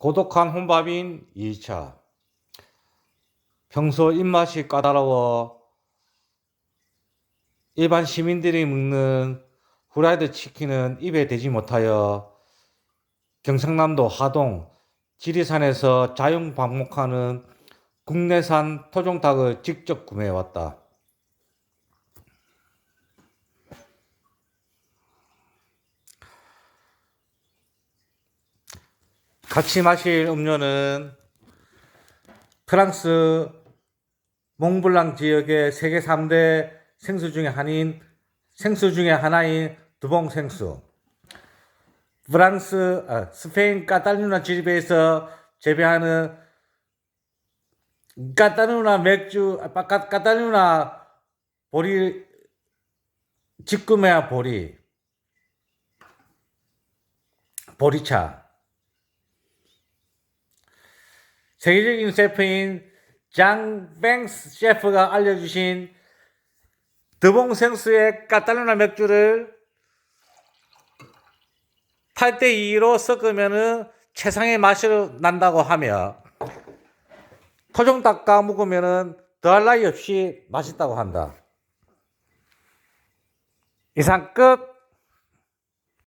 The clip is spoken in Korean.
고독한 혼밥인 2차. 평소 입맛이 까다로워 일반 시민들이 먹는 후라이드 치킨은 입에 대지 못하여 경상남도 하동 지리산에서 자연 방목하는 국내산 토종닭을 직접 구매해 왔다. 같이 마실 음료는 프랑스 몽블랑 지역의 세계 3대 생수 중에 하나인 생수 중에 하나인 두봉 생수. 프랑스 아, 스페인 까탈루나 지리베에서 재배하는 까탈루나 맥주 아, 까, 까탈루나 보리 직구매야 보리 보리차 세계적인 셰프인 장 뱅스 셰프가 알려주신 드봉 생수의 까탈루나 맥주를 8대2로 섞으면은 최상의 맛이 난다고 하며 토종 닭과 먹으면은 더할 나위 없이 맛있다고 한다. 이상 끝.